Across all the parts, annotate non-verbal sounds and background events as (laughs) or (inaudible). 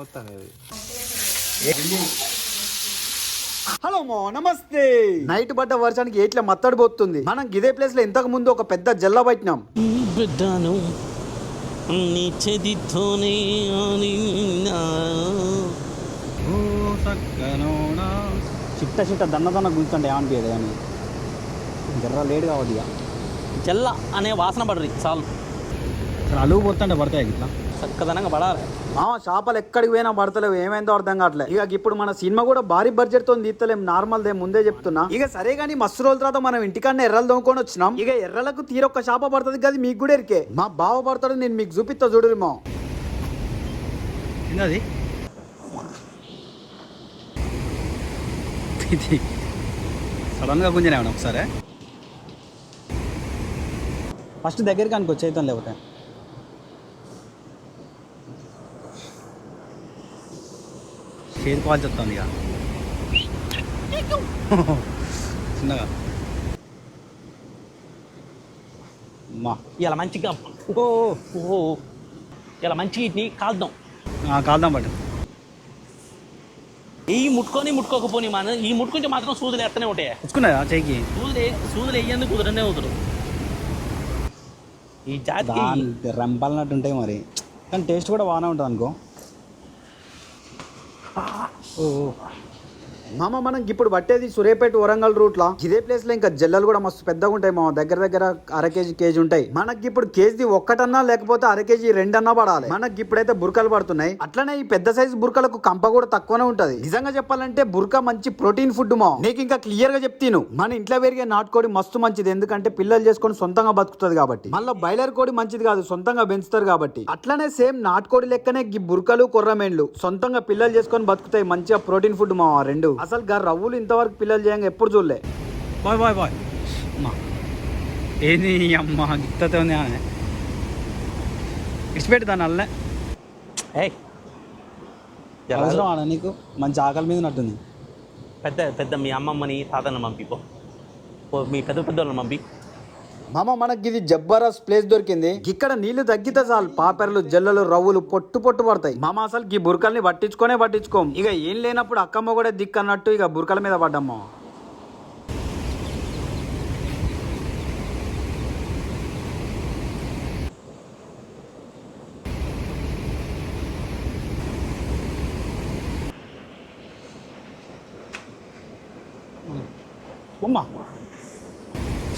వస్తాను హలో మో నమస్తే నైట్ పడ్డ వర్షానికి ఏట్లా మత్తడి పోతుంది? మనం ఇదే ప్లేస్లో ఇంతకు ముందు ఒక పెద్ద జల్ల పట్టినాం. బిడ్డను నీ చేతితోనే ఆడినా. చిట్ట చిట్ట దన్న దన్న గుంతుంటే ఏమనిపించదు కానీ జర్ర లేట్ కావద్దు ఇక జల్ల అనే వాసన పడరు చాలు. అలుగు పోతుంటే పడతాయి ఇట్లా చక్కదనంగా పడాలి. మా చేపలు ఎక్కడికి పోయినా పడతలేవు. ఏమైందో అర్థం కావట్లేదు ఇక ఇప్పుడు మన సినిమా కూడా భారీ బడ్జెట్తో తీస్తలేం నార్మల్ దే ముందే చెప్తున్నా. ఇక సరే కానీ మస్తు రోజుల తర్వాత మనం ఇంటికన్నా ఎర్రలు దొంగకొని వచ్చినాం. ఇక ఎర్రలకు తీరొక్క చేప పడుతుంది కదా మీకు కూడా ఎరికే. మా బావ పడతాడు నేను మీకు చూపిస్తా చూడు మా అది ఇది సడన్గా గుంజనేమన్నా ఒకసారి? ఫస్ట్ దగ్గరికి అనుకో చేద్దాం లేకపోతే. పాలు చెప్తాను ఇక. చిన్నగా. అమ్మా. ఇలా మంచిగా ఓ ఓ ఇలా మంచిగా ఇట్ని కాల్దాం. కాల్దాం పట్టు ఈ ముట్టుకొని ముట్టుకోకపోని మన ఈ ముట్టుకుంటే మాత్రం సూదులు ఎత్తనే ఉంటాయి. తెచ్చుకున్నదా చేయికి? సూదులు సూదులు వేయందుకు కుదరనే కుదరదు. ఈ దాని రంపాలన్నట్టు ఉంటాయి మరి. కానీ టేస్ట్ కూడా బాగానే ఉంటుంది అనుకో 啊，哦。మామ మనం ఇప్పుడు పట్టేది సూర్యాపేట వరంగల్ రూట్లో ఇదే ప్లేస్లో ఇంకా జల్లలు కూడా మస్తు పెద్దగా ఉంటాయి మామ. దగ్గర దగ్గర అర కేజీ కేజీ ఉంటాయి. మనకి ఇప్పుడు కేజీ ఒక్కటన్నా లేకపోతే అర కేజీ రెండన్నా పడాలి. మనకి ఇప్పుడైతే బురకలు పడుతున్నాయి. అట్లనే ఈ పెద్ద సైజు బురకలకు కంప కూడా తక్కువనే ఉంటది. నిజంగా చెప్పాలంటే బురక మంచి ప్రోటీన్ ఫుడ్ మా నీకు ఇంకా క్లియర్గా చెప్తాను. మన ఇంట్లో పెరిగే నాటుకోడి మస్తు మంచిది. ఎందుకంటే పిల్లలు చేసుకొని సొంతంగా బతుకుతుంది కాబట్టి. మళ్ళీ బయలర్ కోడి మంచిది కాదు. సొంతంగా పెంచుతారు కాబట్టి. అట్లనే సేమ్ నాటుకోడి లెక్కనే ఈ బురకలు కొర్రమేండ్లు సొంతంగా పిల్లలు చేసుకొని బతుకుతాయి. మంచిగా ప్రోటీన్ ఫుడ్ మా రెండు. అసలు గా రవ్వులు ఇంతవరకు పిల్లలు చేయంగా ఎప్పుడు చూడలే. Bye bye bye. అమ్మా. ఏంది అమ్మ? గిత్తతే ఉంది ఆమె. ఇచ్చిపెట్టు దాన్ని అల్లే ఏయ్. అవసరం నీకు? మంచి ఆకలి మీద నట్టుంది పెద్ద పెద్ద మీ అమ్మమ్మని తాతని పంపిపో. మీ పెద్ద పెద్దోళ్ళని పంపి. మామ మనకి ఇది జబ్బరస్ ప్లేస్ దొరికింది. ఇక్కడ నీళ్ళు తగ్గితే చాలు. పాపెర్లు జల్లలు రవ్వులు పొట్టు పొట్టు పడతాయి. మామ అసలు ఈ బురకల్ని పట్టించుకోనే పట్టించుకోం. ఇక ఏం లేనప్పుడు అక్కమ్మ కూడా దిక్కు అన్నట్టు ఇక బురకల మీద పడ్డమ్మ. బొమ్మ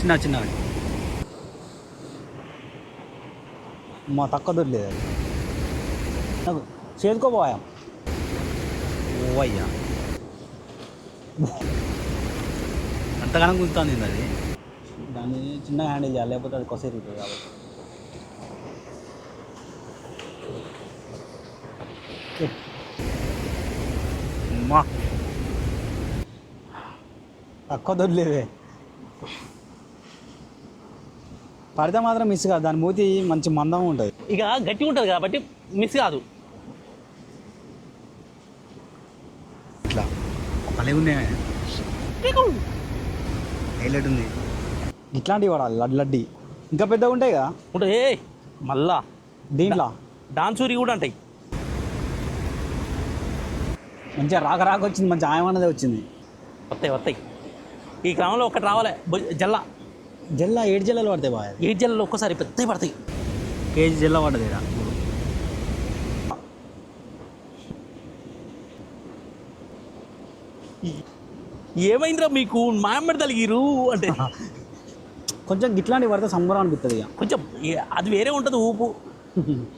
చిన్న చిన్న మా తక్కువ దొరలేదు అది నాకు చేసుకోపోయా ఓయ్యా అంతగానం గుంజుతుంది అది దాన్ని చిన్నగా హ్యాండిల్ చేయాలి లేకపోతే అది కొసేరు కాబట్టి అమ్మా తక్కువ దొరలేవే పడితే మాత్రం మిస్ కాదు. దాని మూతి మంచి మందం ఉంటుంది. ఇక గట్టి ఉంటుంది కాబట్టి మిస్ కాదు. ఇట్లా. భలే ఉంది హైలైట్ ఉంది. ఇట్లాంటివి వాడాలి లడ్ లడ్డి. ఇంకా పెద్దగా ఉంటాయి కదా? ఉంటుంది. ఏ మళ్ళా. దీంట్లో? డాన్సూరి కూడా ఉంటాయి. మంచిగా రాక రాక వచ్చింది మంచి ఆయమన్నదే వచ్చింది. వస్తాయి వస్తాయి. ఈ క్రమంలో ఒకటి రావాలి. జల్ల. జల్ల ఏడు జల్లలు పడతాయి బాగా. ఏడు జల్లలో ఒక్కసారి పెద్దవి పడతాయి. కేజీ జిల్లా పడ్డది. ఏమైందిరా మీకు? మా అమ్మడి తలిగిరు అంటే. కొంచెం గిట్లాంటివి పడితే సంబరం అనిపిస్తుంది ఇక. కొంచెం అది వేరే ఉంటుంది ఊపు (laughs)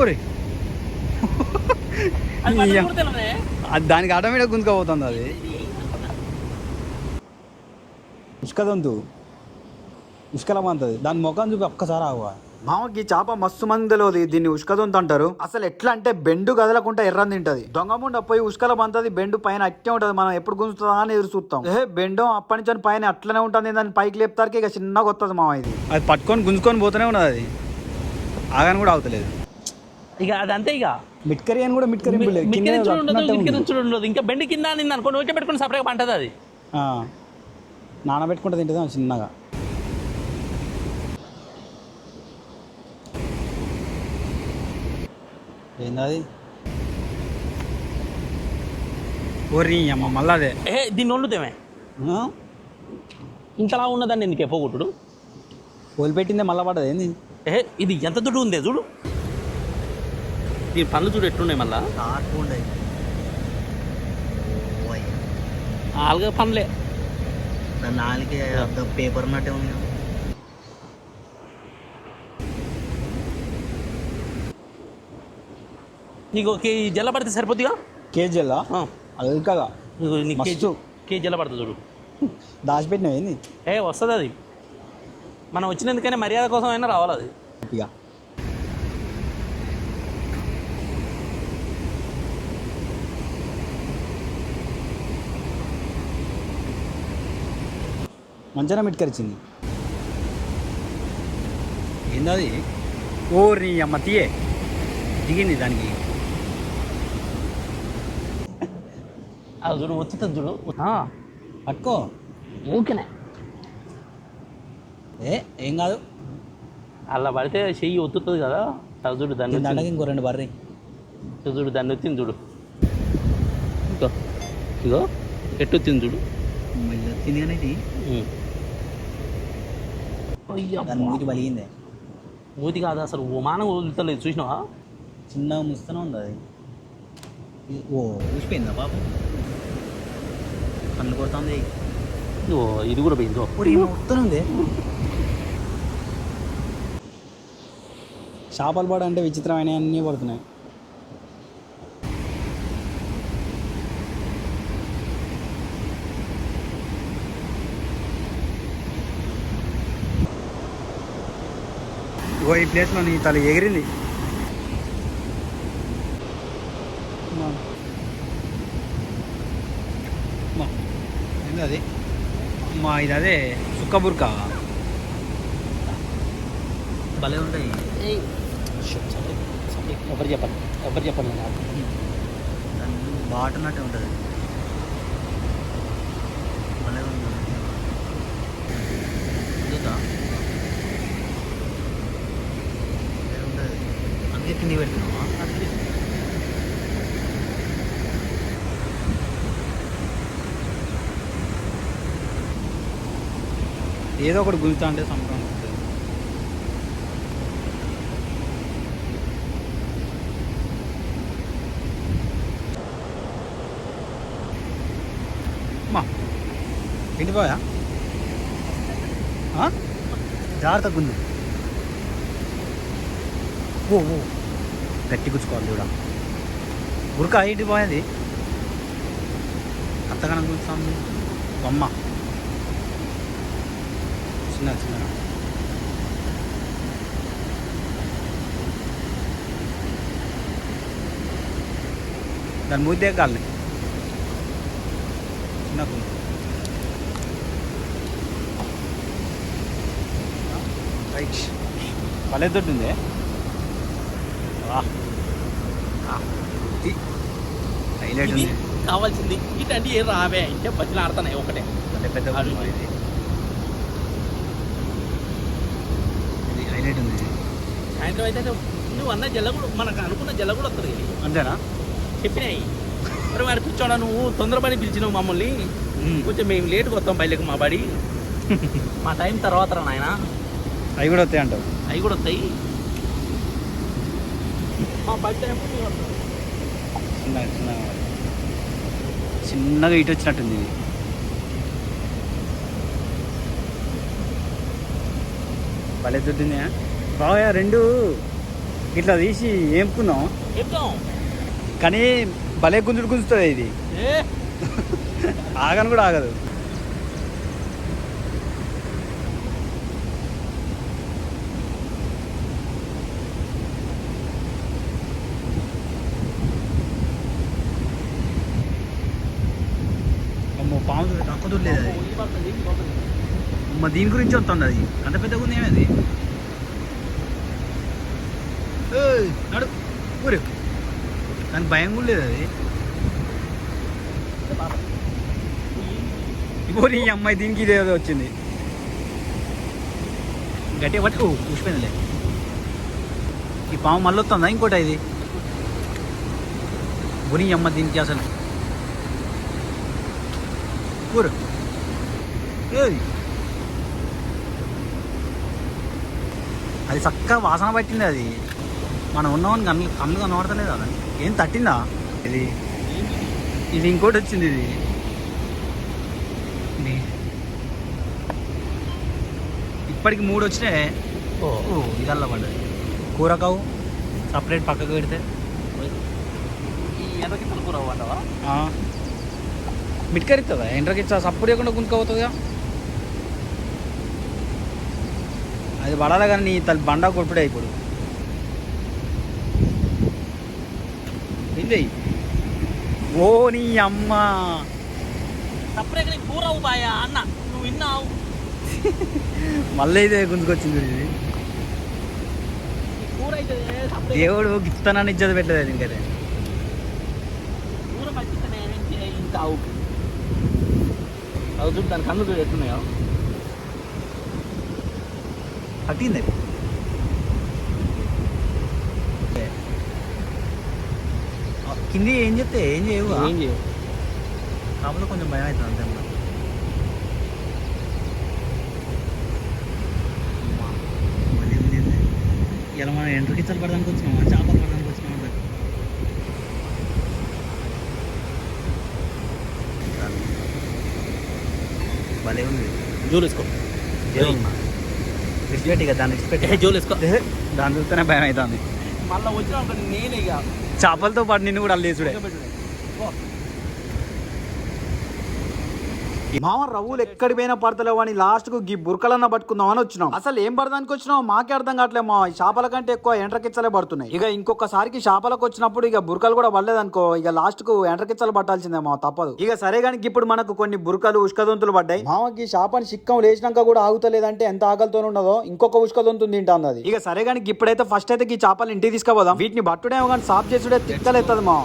ఓరే అది పడ్డది ఇయ్య. కూడా తెలవదే. అది దానికి ఆటోమేటిక్ గుంజుకోపోతుంది అది. ఇసుక దంతు ఇసుకల మంతది దాని ముఖం చూపి ఒక్కసారి ఆగువా మామకి చేప మస్తు మంది తెలియదు దీన్ని ఉష్కదొంత అంటారు. అసలు ఎట్లా అంటే బెండు కదలకుండా ఎర్రని తింటది. దొంగముండ పోయి ఉష్కల పంతది బెండు పైన అట్టే ఉంటది. మనం ఎప్పుడు గుంజుతుందా అని ఎదురు చూస్తాం. ఏ బెండం అప్పటి నుంచి పైన అట్లనే ఉంటుంది దాన్ని పైకి లేపుతారికి ఇక చిన్నగా వస్తుంది మామ ఇది. అది పట్టుకొని గుంజుకొని పోతూనే ఉన్నది. అది ఆగాని కూడా అవుతలేదు ఇక అది అంతే మిట్కరీ అని కూడా మిట్కరీ మిక్కిరించుడు ఉండదు ఇంకా బెండి కింద నింది అనుకో నోట్లో పెట్టుకుని సపరేట్గా పంటది అది. నానబెట్టుకుంటే తింటుంది చిన్నగా. ఏంది ఓరి అమ్మ మళ్ళా అదే. ఏ దీన్ని వండుతేమే? ఇంతలా ఉన్నదాన్ని ఎందుకు ఎప్పగొట్టుడు పోలు పెట్టిందే మళ్ళా పడ్డది ఏంది? ఏ ఇది ఎంత దుడ్డు ఉందే చూడు. దీని పనులు చూడు ఎట్లున్నాయి మళ్ళా? ఆలుగా పనులే నాలుగే పేపర్ ఉన్నట్టే ఉంది. నీకు కేజీ జల్ల పడితే సరిపోద్దిగా? కేజీలా ఆ. అల్కగా నీకు నీకు కేజీ. కేజీ జల్ల పడుతుంది చూడు. దాచిపెట్టినవి ఏ వస్తుంది అది. మనం వచ్చినందుకనే మర్యాద కోసం అయినా రావాలి అది. ఇక. మంచిగా మిట్కరిచింది ఏందది? ఓ నీ అమ్మ తీయే. దిగింది దానికి. అది చూడు వచ్చుతుంది చూడు. పట్టుకో. ఊరికనే. ఏ ఏం కాదు. అలా పడితే చెయ్యి ఒత్తుతుంది కదా. అది చూడు దాన్ని దీని దండకి. ఇంకో రెండు బర్రీ. చూడు దాన్ని వచ్చింది చూడు. ఇగో ఇగో ఎట్టు వచ్చింది చూడు. మళ్ళీ వచ్చింది కానీ దాని మూతి బలిగిందే. మూతి కాదు అసలు ఓమానం వదులుతలేదు చూసినావా? చిన్నగా ముస్తూనే ఉంది అది. ఓ ఊసిపోయిందా పాప? కన్ను కొడుతుంది. ఓ ఇది కూడా పోయిందో? మొత్తం ఉంది. చేపలు పడ అంటే విచిత్రమైన అన్నీ పడుతున్నాయి. ఓ ఈ ప్లేస్లో నీ తల ఎగిరింది. అది? మా ఇది అదే సుక్క బుర్కా. భలే ఉంటాయి. ఎవరు చెప్పండి ఎవరు చెప్పండి బాటున్నట్టే ఉంటుంది భలే ఉంది చూద్దా భలే ఉంటుంది అందుకే కింద పెట్టినావా ఏదో ఒకటి గుంజుతా అంటే సంవత్సరం వస్తుంది అమ్మా ఏంటి పోయా? జాగ్రత్త గుంజు. ఓ ఓ గట్టి గుచ్చుకోవాలి చూడ. ఉరక ఏంటి పోయేది? అంతగానం గుంజుతాను బొమ్మ. చిన్న చిన్న దాని ముద్దే కాలని చిన్న గుండు. రైట్. భలే దొడ్డు హైలైట్ ఉంది. కావాల్సింది. ఇట్లాంటి ఏ రావే. అంటే బతిలు ఆడుతున్నాయి ఒకటే. భలే పెద్ద ఇది. ఇది హైలైట్ ఉంది. సాయంత్రం అయితే నువ్వు అన్న జల్ల కూడా మనకు అనుకున్న జల్ల కూడా వస్తుంది. అంతేనా? చెప్పినాయి. మరి వాడు కూర్చోడా నువ్వు? తొందరపడి పిలిచినావు మమ్మల్ని. మ్మ్. కొంచెం మేము లేట్గా వస్తాం బయటకు మా బడి. (laughs) మా టైం తర్వాత రా నాయన. అవి కూడా వస్తాయి అంటావు. అవి కూడా వస్తాయి. చిన్నగా చిన్నగా చిన్నగా ఇటు వచ్చినట్టుంది ఇది. భలే దుడ్డింది బాగా రెండు ఇట్లా తీసి ఏంపుకున్నాం కానీ భలే గుంజుడు గుంజుతుంది ఇది. ఆగను కూడా ఆగదు. లేదు అది. మా దీని గురించి వస్తుంది అది. అంత పెద్దగా ఉంది ఏమది నడు. ఊరు. దానికి భయం కూడా లేదు అది. ఇగో నీ అమ్మాయి దీనికి ఇదే వచ్చింది. గట్టిగా పట్టు కూసిపోయిందిలే ఈ పాము మళ్ళీ వస్తుందా ఇంకోట ఇది గురి అమ్మ దీనికి అసలు. కూరు అది చక్కగా వాసన పట్టింది అది. మనం ఉన్నామని కళ్ళు కళ్ళు కనబడతలేదు అది ఏం తట్టిందా? ఇది. ఇది ఇంకోటి వచ్చింది ఇది. ఇప్పటికి మూడు వచ్చినాయి. ఓ. ఓ ఇది అల్ల పడ్డది కూరకావు సపరేట్ పక్కకు పెడితే. ఎర్రకి తలుపు రావంటావా మిట్కరిస్తుందా ఎండ్రకిచ్చా? సప్పుడు లేకుండా గుంతుకపోతుందిగా అది పడాలి కానీ నీ తల్లి బండ కొట్టుడే ఇప్పుడు. ఇది ఓ నీ అమ్మ. సపరేట్గా నీకు కూర అవు బాయా అన్న. నువ్వు విన్నావు? మళ్ళీ ఇదే గుంతుకొచ్చింది ఇది. దేవుడు గిత్తనాన్ని ఇజ్జత పెట్టలేదు ఇంకైతే కూర పచ్చితేనే ఇంత అవి చూడు దాని కన్ను ఎట్లున్నాయో. పట్టింది కింది ఏం చెప్తే ఏం చేయవు కాకపోతే కొంచెం భయం అవుతుంది అంతే. ఇలా మనం ఎంట్రకిచ్చలు పడడానికి వచ్చినామా చేపలు పడడానికి వచ్చినామా. భలే ఉంది జోలు వేసుకో రెస్పెక్ట్ ఇక దాన్ని రెస్పెక్ట్ జోలు వేసుకో. దాని చూస్తేనే భయం అవుతుంది మళ్ళీ వచ్చిన నేనే ఇక. చేపలతో పాటు నిన్ను కూడా అల్లేసుడే మామ రవ్వులు ఎక్కడి పోయినా పడతలేవు అని లాస్ట్కు గీ బురకలన్న పట్టుకుందాం అని వచ్చినాం. అసలు ఏం పడదానికి వచ్చినావు? మాకే అర్థం కావట్లే మా ఈ చేపల కంటే ఎక్కువ ఎండ్రకిచ్చలే పడుతున్నాయి. ఇక ఇంకొకసారికి చేపలకు వచ్చినప్పుడు ఇక బురకలు కూడా పడలేదనుకో ఇక లాస్ట్కు ఎండ్రకిచ్చలు పట్టాల్సిందే మా తప్పదు. ఇక సరే కానీ ఇప్పుడు మనకు కొన్ని బురకలు ఉష్కదొంతులు పడ్డాయి. మామకి చేపని చిక్కం లేచినాక కూడా ఆగుతలేదంటే ఎంత ఆకలితో ఉండదో ఇంకొక ఉష్కదొంతుంది తింటాంది అది. ఇక సరే కానీ ఇప్పుడైతే ఫస్ట్ అయితే ఈ చేపలు ఇంటికి తీసుకుపోదాం. వీటిని బట్టుడేమో కానీ సాఫ్ చేసుడే తిక్కలేస్తుంది మా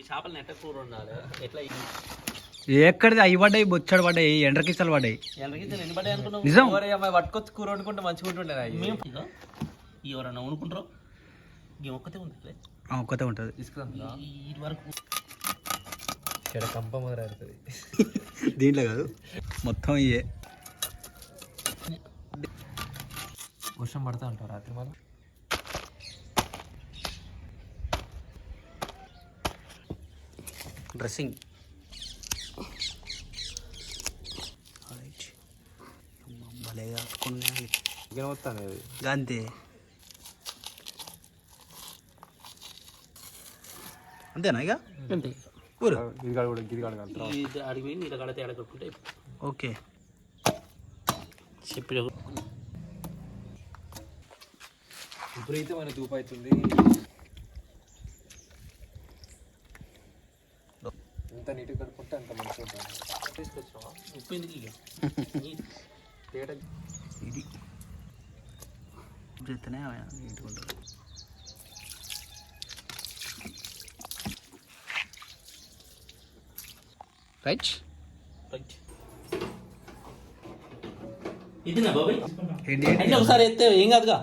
ఈ చేపలు నెట్ట కూర ఉండాలి. ఎట్లా ఎక్కడిది? అవి పడ్డాయి బొచ్చడు పడ్డాయి ఎండ్రకిచ్చలు పడ్డాయి. నిజం. పట్టుకొచ్చి కూర వండుకుంటే మంచిగా ఉంటుండే ఎవరన్నా ఒక్కతే ఉంటుంది. వరకు. ఇక్కడ కంప మొదలవుతుంది దీంట్లో కాదు. మొత్తం ఇయే. వర్షం పడతా ఉంటావు రాత్రి మనం డ్రెస్సింగ్ భలే కట్టుకున్నాయి చికెన్ వస్తాను అది అంతే అంతేనా ఇక అంతే ఊరు గిరిగాడు కూడా గిరిగాడు కాదు ఇది అడిగి నీళ్ళ కడితే ఎడ కట్టుకుంటే ఓకే చెప్పి విపరీతమైన దూపు అవుతుంది ఎంత నీట్గా కడుక్కుంటే అంత మంచిగా ఉంటుంది తీసుకొచ్చినావా ఉప్పు ఎందుకు ఇక చేస్తేనే నీట్కుంటారు రైట్ అంటే ఒకసారి ఎత్తే ఏం కాదుగా?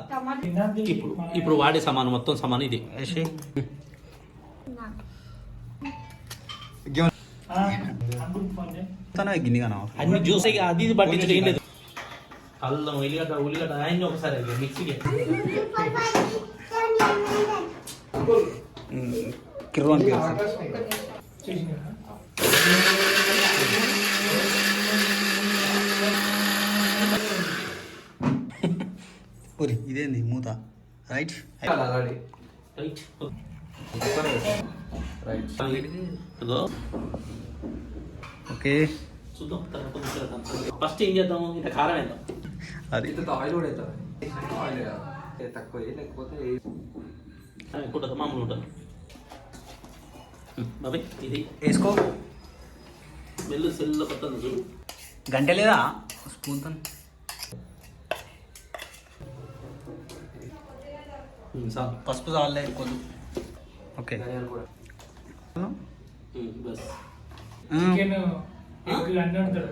ఇప్పుడు ఇప్పుడు వాడే సమానం మొత్తం సమానం ఇది. గిన్నె కానా అన్ని జ్యూస్ అది ఇది పట్టించడం ఏం లేదు. అల్లం ఎల్లిగడ్డ ఉల్లిగడ్డ అన్ని ఒకసారి మిక్సీకి ఊరి ఇదేంది? మూత. రైట్? రైట్. ఓకే. చూద్దాం. ఫస్ట్ ఏం చేద్దాం ఇంత కారం వేద్దాం. అది. ఆయిల్ కూడా అవుతుంది. తక్కువ లేకపోతే ఉంటుంది మామూలు ఉంటుంది బాబాయ్ ఇది. వేసుకో. వెళ్ళు సెల్లో కొత్త చూడు. గంట లేదా? స్పూన్తో పసుపు చాలే కొద్దు ఓకే. బస్. చికెన్ ఎగ్ అన్నీ వండుతాడు.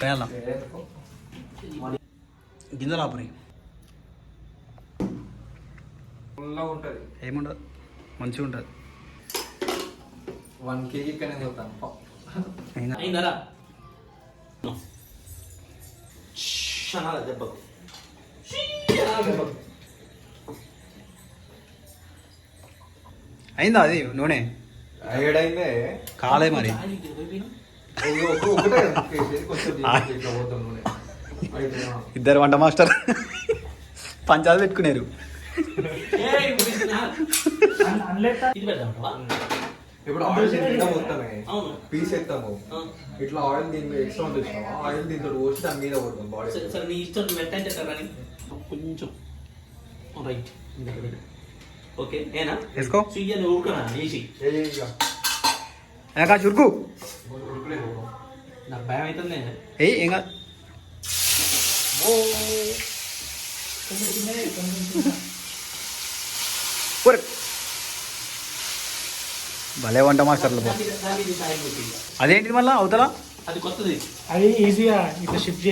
మటన్ వండుతారా పేయాల గింజలు ఆపురి ఫుల్గా ఉంటుంది. ఏముండదు. మంచిగా ఉంటుంది. వన్ కేజీ ఇక్కడనే పోతాను అయిందరా? అనాలి దెబ్బకు. అయిందా అది నూనె? ఏడైందే కాలే మరి. ఇద్దరు వంట మాస్టర్. పంచాలు పెడదామంటావా ఇప్పుడు ఆయిల్ పోతామే అవును. పీస్ ఎత్తాము. ఇట్లా ఆయిల్ దీని మీద ఎక్స్ట్రా తెచ్చినాము ఆయిల్ దీంతో పోసి దాని మీద పోతాం బాడీ. సరే నీ ఇష్టం అంటే కానీ. కొంచెం రైట్ ఓకే ఏనా వేసుకో. సుయ్యని ఊరుకున్నా వేసి చురుకు. నాకు భయం అవుతుంది ఏయ్ ఏం కాదు. భలే వంట మాస్టర్లు పో. అదేంటిది మళ్ళా అవతల? అది కొత్తది. అది ఈజీగా ఇట్లా షిఫ్ట్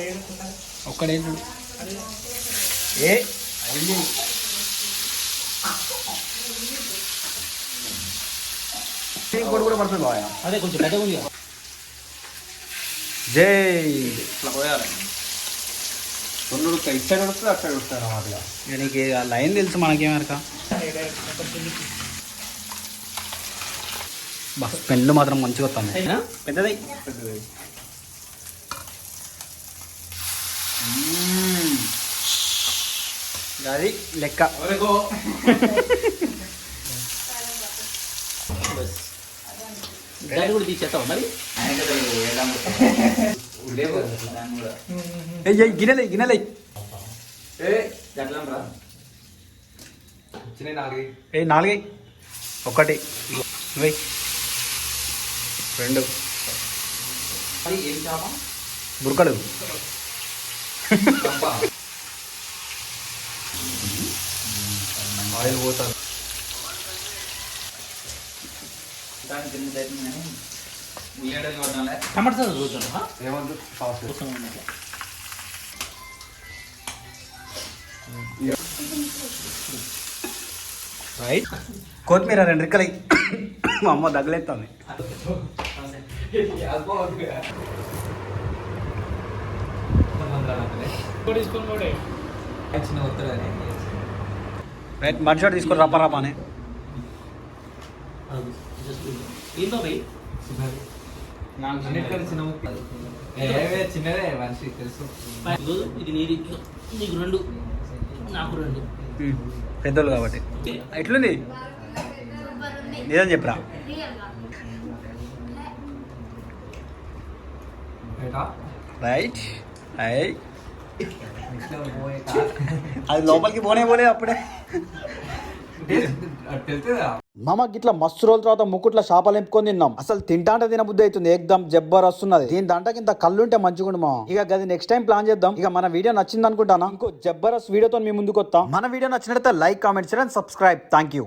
వేసుకుంటా ఒక్కడేంటి ఏ ఇంకోటి కూడా పడుతుంది బాగా అదే కొంచెం పెద్దగా ఉంది. జై. ఇట్లా పోయాలి. రెండు ఉడుకుతాయి ఇటు సైడ్ ఉడుకుతుంది అటు సైడ్ ఉడుకుతారు అన్నమాట ఇక. నీకు ఆ లైన్ తెలుసు మనకేమరక బా మాత్రం మంచిగా వస్తుంది. అయినా? పెద్దదై? పెద్దది. అది లెక్క. (laughs) దాన్ని కూడా తీసేస్తావా మరి? ఏయ్ ఏయ్, గిన్నెలే గిన్నెలే. నాలుగు. ఏ నాలుగై. ఒకటి ఇవై రెండు ఏం చేప బురకలు ఆయిల్ పోతాను టమాటా సాస్ రైట్. కొత్తిమీర రెండు రిక్కలై. మా అమ్మ దగ్గలేస్తుంది రైట్ మనిషి తీసుకొని రప్ప రప్ప అని. చిన్నదే తెలుసు ఇదిగో, ఇది నీది. నీకు రెండు. నాకు రెండు. పెద్దోళ్ళు కాబట్టి. ఎట్లుంది? నిజం చెప్పరా? రైట్ (laughs) అది లోపలికి పోనే పోలేదు అప్పుడే. మామ గిట్లా మస్తు రోజుల తర్వాత ముక్కుట్ల చేపలు ఎంపుకొని తిన్నాం. అసలు తింటాంటే తిన బుద్ధి అవుతుంది ఏకదం జబ్బర్ వస్తున్నది. దీని దాంట్లోకి ఇంత కళ్ళుంటే మంచిగుండు మా ఇక గది నెక్స్ట్ టైం ప్లాన్ చేద్దాం. ఇక మన వీడియో నచ్చింది అనుకుంటానా ఇంకో జబ్బరస్ వీడియోతో మీ ముందుకు వస్తాం మన వీడియో నచ్చినట్లయితే లైక్ కామెంట్ చేయండి సబ్స్క్రైబ్ థ్యాంక్ యూ